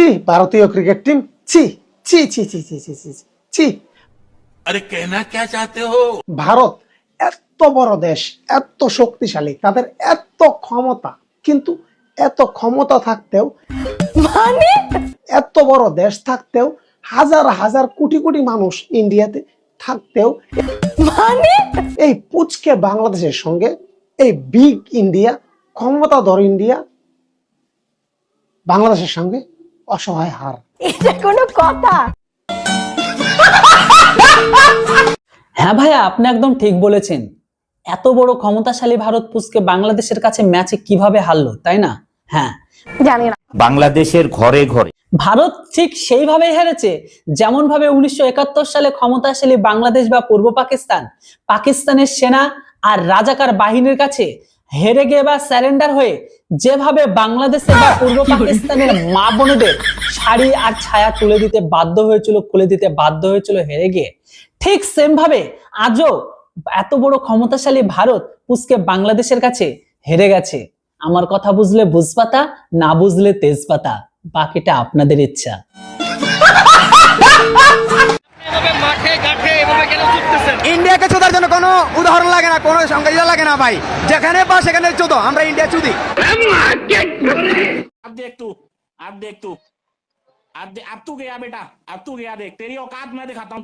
ছি ভারতীয় cricket team ছি ছি ছি ছি ছি ছি ছি ছি। আরে কেনা কে চাতে হো? ভারত এত বড় দেশ এত শক্তিশালী তাদের এত ক্ষমতা কিন্তু এত ক্ষমতা থাকতেও মানে? এত বড় দেশ থাকতেও হাজার হাজার কোটি কোটি মানুষ ইন্ডিয়াতে থাকতেও মানে? এই পুচকে বাংলাদেশের সঙ্গে এই বিগ ইন্ডিয়া ক্ষমতাধর ইন্ডিয়া বাংলাদেশের সঙ্গে অসহায় হার। এটা কোনো কথা। হ্যাঁ ভাইয়া আপনি একদম ঠিক বলেছেন। এত বড় ক্ষমতাশালী ভারত পুষকে বাংলাদেশের কাছে ম্যাচে কীভাবে হারলো তাই না? হ্যাঁ। জানি না। বাংলাদেশের ঘরে ঘরে। ভারত ঠিক সেইভাবে হেরেছে যেমন ভাবে উনিশশো একাত্তর সালে ক্ষমতাশালী বাংলাদেশ বা পূর্ব পাকিস্তান পাকিস্তানের সেনা আর রাজাকার বাহিনীর কাছে হেরে গিয়ে বা স্যারেন্ডার হয়ে যেভাবে বাংলাদেশে বা পূর্ব পাকিস্তানের মা বোনদের শাড়ি আর ছায়া তুলে দিতে বাধ্য হয়েছিল খুলে দিতে বাধ্য হয়েছিল হেরে গিয়ে ঠিক সেম ভাবে আজও এত বড় ক্ষমতাশালী ভারত পুষকে বাংলাদেশের কাছে হেরে গেছে। আমার কথা বুঝলে বুঝপাতা না বুঝলে তেজপাতা বাকিটা আপনাদের ইচ্ছা। ইন্ডিয়াকে চোদার জন্য কোনো উদাহরণ লাগে না কোনো সংজ্ঞা লাগে না ভাই যেখানে পা সেখানে চোদো আমরা ইন্ডিয়া চুদি अब देख तू अब देख तू अब दे, अब तू गया बेटा अब तू गया देख तेरी औकात मैं दिखाता हूँ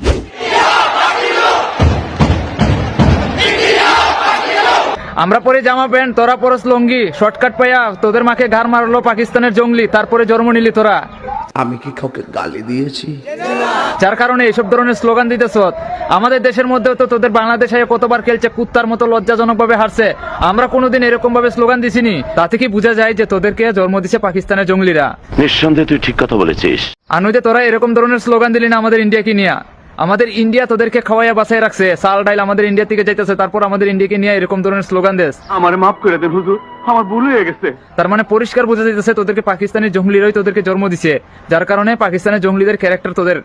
আমরা পরে জামা প্যান্ট তোরা পরস লঙ্গি শর্টকাট পাইয়া তোদের মাকে ঘাড় মারলো পাকিস্তানের জঙ্গলি তারপরে জন্ম নিলি তোরা আমি কি কাউকে গালি দিয়েছি যার কারণে এইসব ধরনের স্লোগান দিতেছ। আমাদের দেশের মধ্যেও তো তোদের বাংলাদেশ কতবার খেলছে কুত্তার মতো লজ্জাজনক ভাবে হারছে। আমরা কোনোদিন এরকম ভাবে স্লোগান দিছিনি। তাতে কি বোঝা যায় যে তোদেরকে জন্ম দিছে পাকিস্তানের জঙ্গলিরা? নিঃসন্দেহে তুই ঠিক কথা বলেছিস। আর নইতে তোরা এরকম ধরনের স্লোগান দিলি না আমাদের ইন্ডিয়াকে নিয়ে। আমাদের ইন্ডিয়া তোদেরকে খাওয়াইয়া বাসায় রাখছে। সাল ডাইল আমাদের ইন্ডিয়া থেকে যাইতেছে তারপর আমাদের ইন্ডিয়াকে নিয়ে এরকম ধরনের স্লোগান দেশ আমার মাফ করে দেন হুজুর আমার ভুল হয়ে গেছে। তার মানে পরিষ্কার বোঝা যাইতেছে তোদেরকে পাকিস্তানি জঙ্গলিরাই তোদেরকে জন্ম দিছে। যার কারণে পাকিস্তানের জঙ্গলিদের ক্যারেক্টার তোদের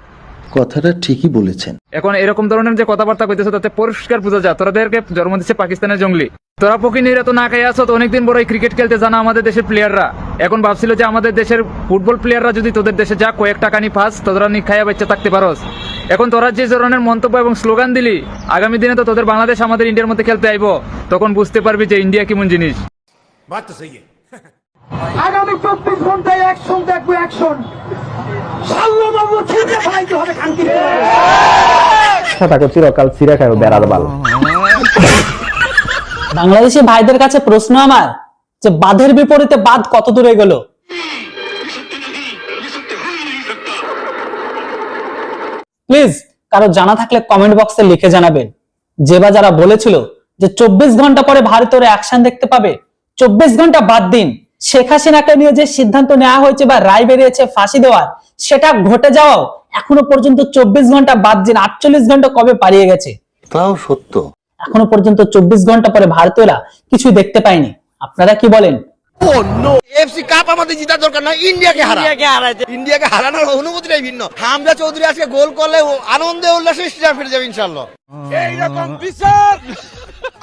কথাটা ঠিকই বলেছেন। এখন এরকম ধরনের যে কথাবার্তা কইতেছে তাতে পরিষ্কার বোঝা যায়। তোরাদেরকে জন্ম দিচ্ছে পাকিস্তানের জঙ্গলি। তোরা পকিনিরা তো না খাই আসো তো অনেকদিন বড় ক্রিকেট খেলতে জানা আমাদের দেশের প্লেয়াররা এখন ভাবছিল যে আমাদের দেশের ফুটবল প্লেয়াররা যদি তোদের দেশে যা কয়েক টাকা নি ফাঁস তোরা নি খাইয়া বাচ্চা থাকতে পারস। এখন তোরা যে ধরনের মন্তব্য এবং স্লোগান দিলি আগামী দিনে তো তোদের বাংলাদেশ আমাদের ইন্ডিয়ার মধ্যে খেলতে আইব। তখন বুঝতে পারবি যে ইন্ডিয়া কেমন জিনিস। আগামী চব্বিশ ঘন্টায় অ্যাকশন দেখব অ্যাকশন বাংলাদেশি ভাইদের কাছে প্রশ্ন আমার, যে বাঁধের বিপরীতে বাঁধ কত দূরে গেল? প্লিজ কারও জানা থাকলে কমেন্ট বক্সে লিখে জানাবেন। যে বা যারা বলেছিল যে চব্বিশ ঘণ্টা পরে ভারতের অ্যাকশন দেখতে পাবে, চব্বিশ ঘণ্টা বাদ দিন। শেখ হাসিনাকে নিয়ে যে সিদ্ধান্ত নেওয়া হয়েছে বা রায় বেরিয়েছে ফাঁসি দেওয়ার, সেটা ঘটে যাওয়াও এখনও পর্যন্ত চব্বিশ ঘণ্টা বাদ দিন আটচল্লিশ ঘণ্টা কবে পালিয়ে গেছে? তাও সত্য। এখনও পর্যন্ত চব্বিশ ঘণ্টা পরে ভারতীয়রা কিছু দেখতে পায়নি। আপনারা কি বলেন? এফসি কাপ আমাদের জিতার দরকার না ইন্ডিয়াকে হারা ইন্ডিয়াকে ইন্ডিয়াকে হারানোর অনুভূতিটাই ভিন্ন। হামজা চৌধুরী আজকে গোল করলে আনন্দে উল্লাসে স্টেডিয়াম ফিরে যাবে এইরকম বিচার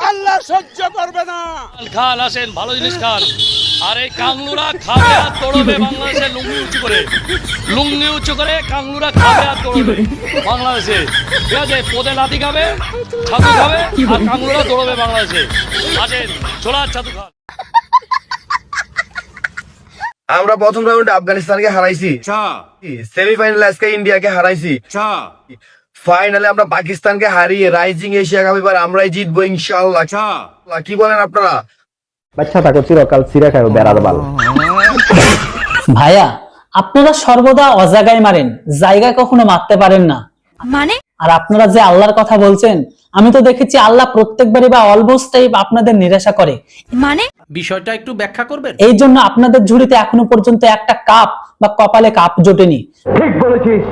আল্লাহ সহ্য করবে না। খান আসেন ভালো জিনিস খান। আর এই কাংলুরা খাবে আর তোড়বে বাংলাদেশে লুঙ্গি উঁচু করে। লুঙ্গি উঁচু করে কাংলুরা খাবে আর তোড়বে বাংলাদেশে। ঠিক আছে পোদে লাতি খাবে ছাতু খাবে আর কাংলুরা দৌড়বে বাংলাদেশে। আসেন ছাতু খান। আমরা প্রথম রাউন্ডে আফগানিস্তানকে হারাইছি। সেমিফাইনালে আজকে ইন্ডিয়াকে হারাইছি। ফাইনালে আমরা পাকিস্তানকে হারিয়ে রাইজিং এশিয়া কাপ এবার আমরাই জিতবো ইনশাআল্লাহ। কি বলেন আপনারা? বাচ্চা থাকো চিরকাল চিরা বেড়ার বাল। ভাইয়া আপনারা সর্বদা অজাগায় মারেন জায়গায় কখনো মারতে পারেন না। মানে? আর আপনারা যে আল্লাহর কথা বলছেন আমি তো দেখেছি আল্লাহ প্রত্যেকবারই বা অলমোস্ট আপনাদের নিরাশা করে। মানে? বিষয়টা একটু ব্যাখ্যা করবেন? এই জন্য আপনাদের ঝুড়িতে এখনও পর্যন্ত একটা কাপ বা কপালে কাপ জোটেনি। ঠিক বলেছিস।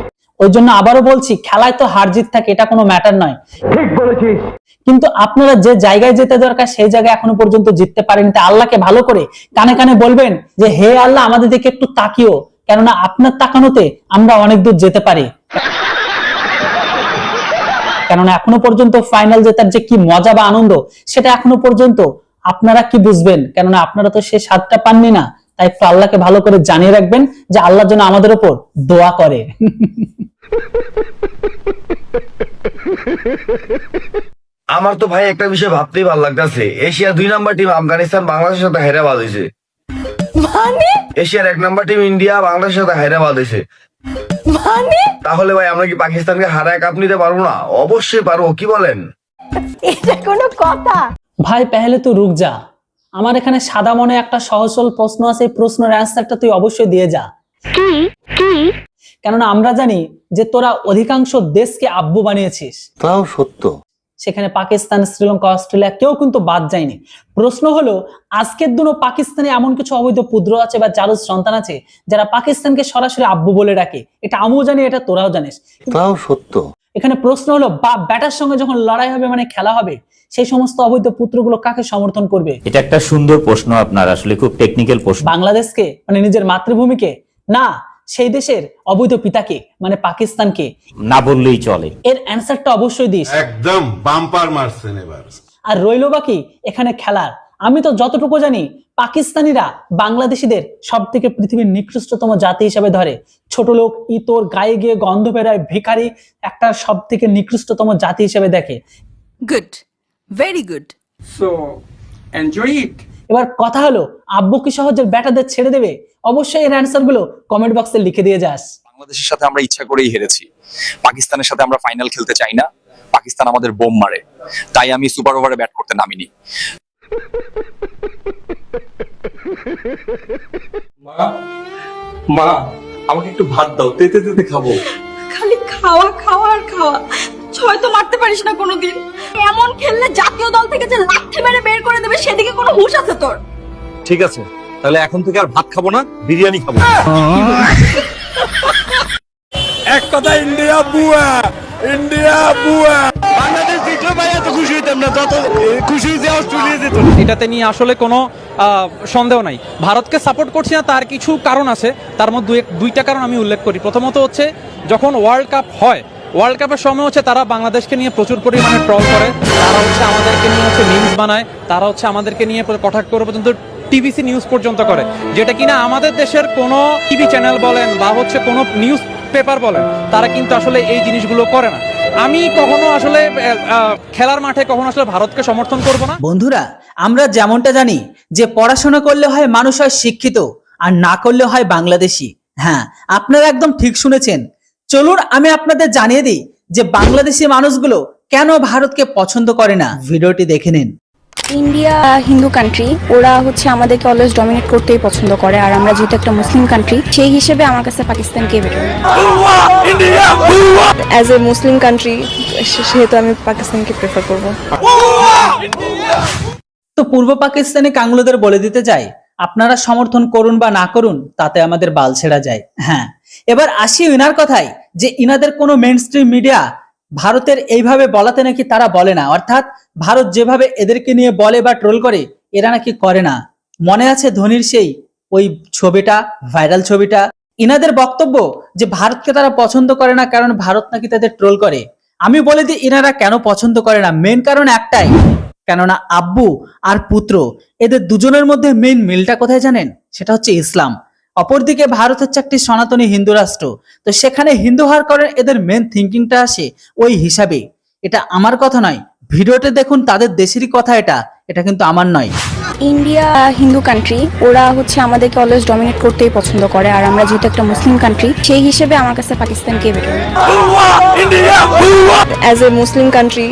ওই জন্য আবারও বলছি খেলায় তো হার জিত থাকে এটা কোনো ম্যাটার নয়। ঠিক বলেছিস। কিন্তু আপনারা যে জায়গায় যেতে দরকার সেই জায়গায় এখনও পর্যন্ত জিততে পারেন তা আল্লাহকে ভালো করে কানে কানে বলবেন যে হে আল্লাহ আমাদের দিকে একটু তাকিও। কেননা আপনার তাকানোতে আমরা অনেক দূর যেতে পারি। কেননা এখনও পর্যন্ত ফাইনাল জেতার যে কি মজা বা আনন্দ সেটা এখনও পর্যন্ত আপনারা কি বুঝবেন? কেননা আপনারা তো সে স্বাদটা পাননি না। তাই একটু আল্লাহকে ভালো করে জানিয়ে রাখবেন যে আল্লাহ যেন আমাদের উপর দোয়া করে। আমার তো ভাই একটা বিষয় ভাবতেই ভালো লাগতেছে। এশিয়ার দুই নাম্বার টিম আফগানিস্তান বাংলাদেশের সাথে হায়দ্রাবাদ হয়েছে। মানে? এশিয়ার এক নাম্বার টিম ইন্ডিয়া বাংলাদেশের সাথে হায়দ্রাবাদ হয়েছে। মানে? তাহলে ভাই আমরা কি পাকিস্তানকে হারায় কাপ নিতে পারব না? অবশ্যই পারব কি বলেন? এটা কোনো কথা। ভাই পেহলে তো রুক যা। আমার এখানে সাদা মনে একটা সহজ সরল প্রশ্ন আছে এই প্রশ্নের অ্যান্সারটা তুই অবশ্যই দিয়ে যা। কেননা আমরা জানি যে তোরা অধিকাংশ দেশকে আব্বু বানিয়েছিস। তাও সত্য। সেখানে পাকিস্তান শ্রীলঙ্কা অস্ট্রেলিয়া কেউ কিন্তু বাদ যায়নি। প্রশ্ন হলো আজকের দিনও পাকিস্তানে এমন কিছু অবৈধ পুত্র আছে বা জারুজ সন্তান আছে যারা পাকিস্তানকে সরাসরি আব্বু বলে ডাকে? এটা আমিও জানি এটা তোরাও জানিস। তাও সত্য। এখানে প্রশ্ন হলো বাপ ব্যাটার সঙ্গে যখন লড়াই হবে মানে খেলা হবে সেই সমস্ত অবৈধ পুত্রগুলো কাকে সমর্থন করবে? এটা একটা সুন্দর প্রশ্ন আপনার আসলে খুব টেকনিক্যাল প্রশ্ন। বাংলাদেশকে মানে নিজের মাতৃভূমিকে না সেই দেশের অবৈধ পিতাকে মানে পাকিস্তানকে। না বললেই চলে। এর অ্যান্সারটা অবশ্যই দিস। একদম বাম্পার মারছেন এবার। আর রইল বাকি এখানে খেলার। আমি তো যতটুকু জানি পাকিস্তানিরা বাংলাদেশিদের সব থেকে পৃথিবীর নিকৃষ্টতম জাতি হিসেবে ধরে। ছোট লোক ইতর গায়ে গিয়ে গন্ধ বেরায় ভিখারি একটা সব থেকে নিকৃষ্টতম জাতি হিসেবে দেখে। Good very good so enjoy it এবার কথা হলো আব্বু কি সহজে ব্যাটাদের ছেড়ে দেবে? অবশ্যই এর অ্যান্সারগুলো কমেন্ট বক্সে লিখে দিয়ে যাস। বাংলাদেশের সাথে আমরা ইচ্ছা করেই হেরেছি। পাকিস্তানের সাথে আমরা ফাইনাল খেলতে চাই না। পাকিস্তান আমাদের বোম মারে। তাই আমি সুপার ওভারে ব্যাট করতে নামিনি। মা আমাকে একটু ভাত দাও তেতে তেতে খাব। খালি খাওয়া খাওয়া আর খাওয়া। ছয় তো মারতে পারিস না কোনোদিন। এমন খেললে জাতীয় দল থেকে যে লাঠি মেরে বের করে দেবে সেদিকে কোনো হুঁশ আছে তোর? ঠিক আছে তাহলে এখন থেকে আর ভাত খাব না বিরিয়ানি খাব। এক কথা ইন্ডিয়া বুয়া ইন্ডিয়া বুয়া। বাংলাদেশ এটাতে নিয়ে আসলে কোনো সন্দেহ নাই। ভারতকে সাপোর্ট করছি না, তার কিছু কারণ আছে। তার মধ্যে দুইটা কারণ আমি উল্লেখ করি। প্রথমত হচ্ছে, যখন ওয়ার্ল্ড কাপ হয় ওয়ার্ল্ড কাপের সময় হচ্ছে তারা বাংলাদেশকে নিয়ে প্রচুর পরিমাণে ট্রল করে। তারা হচ্ছে আমাদেরকে নিয়ে হচ্ছে মিমস বানায়। তারা হচ্ছে আমাদেরকে নিয়ে কটাক্ষ করে পর্যন্ত টিভিসি নিউজ পর্যন্ত করে। যেটা কিনা আমাদের দেশের কোনো টিভি চ্যানেল বলেন, বা হচ্ছে কোনো নিউজ পেপার বলেন, তারা কিন্তু আসলে এই জিনিসগুলো করে না। আমি কখনো আসলে খেলার মাঠে কখনো আসলে ভারতকে সমর্থন করব না। বন্ধুরা, আমরা যেমনটা জানি যে পড়াশোনা করলে হয় মানুষ হয় শিক্ষিত, আর না করলে হয় বাংলাদেশি। হ্যাঁ আপনারা একদম ঠিক শুনেছেন। চলুন আমি আপনাদের জানিয়ে দিই যে বাংলাদেশি মানুষগুলো কেন ভারতকে পছন্দ করে না। ভিডিওটি দেখে নিন। ইন্ডিয়া হিন্দু কান্ট্রি ওরা হচ্ছে আমাদেরকে অলওয়েজ ডমিনেট করতেই পছন্দ করে আর আমরা যেহেতু একটা মুসলিম কান্ট্রি সেই হিসেবে আমার কাছে পাকিস্তানকে better as a Muslim country সেহেতু আমি পাকিস্তানকে প্রেফার করব। তো পূর্ব পাকিস্তানি কাংলোদের বলে দিতে চাই আপনারা সমর্থন করুন বা না করুন তাতে আমাদের বাল ছেড়া যায়। হ্যাঁ। এবার আসি ইনার কথায় যে ইনাদের কোনো মেন মিডিয়া ভারতের এইভাবে বলাতে নাকি তারা বলে না। অর্থাৎ ভারত যেভাবে এদেরকে নিয়ে বলে বা ট্রোল করে, এরা নাকি করে না। মনে আছে ধোনির সেই ওই ছবিটা ভাইরাল ছবিটা? ইনাদের বক্তব্য যে ভারতকে তারা পছন্দ করে না কারণ ভারত নাকি তাদের ট্রোল করে। আমি বলে দিই, ইনারা কেন পছন্দ করে না? মেন কারণ একটাই, কেননা আব্বু আর পুত্র, এদের দুজনের মধ্যে মেইন মিলটা কোথায় জানেন? সেটা হচ্ছে ইসলাম। অপরদিকে ভারত হচ্ছে একটি সনাতনী হিন্দু রাষ্ট্র। তো সেখানে হিন্দু হওয়ার কারণে এদের মেন থিঙ্কিংটা আসে ওই হিসাবে। এটা আমার কথা নয় ভিডিওতে দেখুন তাদের দেশেরই কথা এটা এটা কিন্তু আমার নয়। ইন্ডিয়া হিন্দু কান্ট্রি ওরা হচ্ছে আমাদেরকে অলওয়েজ ডমিনেট করতেই পছন্দ করে আর আমরা যেহেতু একটা মুসলিম কান্ট্রি সেই হিসেবে আমার কাছে পাকিস্তানকে better as a Muslim country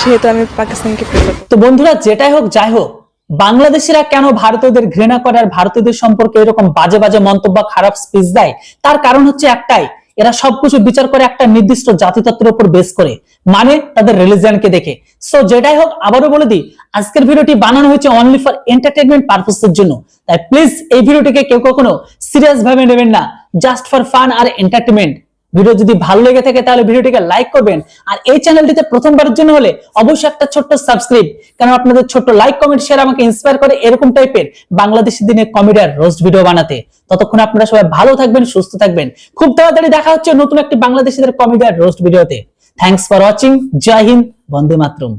সেহেতু আমি পাকিস্তানকে তো বন্ধুরা যেটাই হোক যাই হোক বাংলাদেশিরা কেন ভারতীয়দের ঘৃণা করে আর ভারতীয়দের সম্পর্কে এরকম বাজে বাজে মন্তব্য, খারাপ স্পিচ দেয়? তার কারণ হচ্ছে একটাই, এরা সবকিছু বিচার করে একটা নির্দিষ্ট জাতিতত্ত্বের উপর বেস করে মানে তাদের রিলিজিয়নকে দেখে। সো যেটাই হোক, আবারও বলে দিই, আজকের ভিডিওটি বানানো হয়েছে অনলি ফর এন্টারটেনমেন্ট পারপাসের জন্য। তাই প্লিজ এই ভিডিওটিকে কেউ কখনো সিরিয়াস ভাবে নেবেন না জাস্ট ফর ফান আর এন্টারটেনমেন্ট ভিডিও যদি ভালো লেগে থাকে তাহলে ভিডিওটিকে লাইক করবেন। আর এই চ্যানেলটিতে প্রথমবারের জন্য হলে অবশ্যই একটা ছোট্ট সাবস্ক্রাইব কারণ আপনাদের ছোট্ট লাইক কমেন্ট শেয়ার আমাকে ইন্সপায়ার করে এরকম টাইপের বাংলাদেশি দিনে কমেডি আর রোস্ট ভিডিও বানাতে। ততক্ষণ আপনারা সবাই ভালো থাকবেন, সুস্থ থাকবেন। খুব তাড়াতাড়ি দেখা হচ্ছে নতুন একটি বাংলাদেশিদের কমেডি আর রোস্ট ভিডিওতে thanks for watching Joy Hind Vande Mataram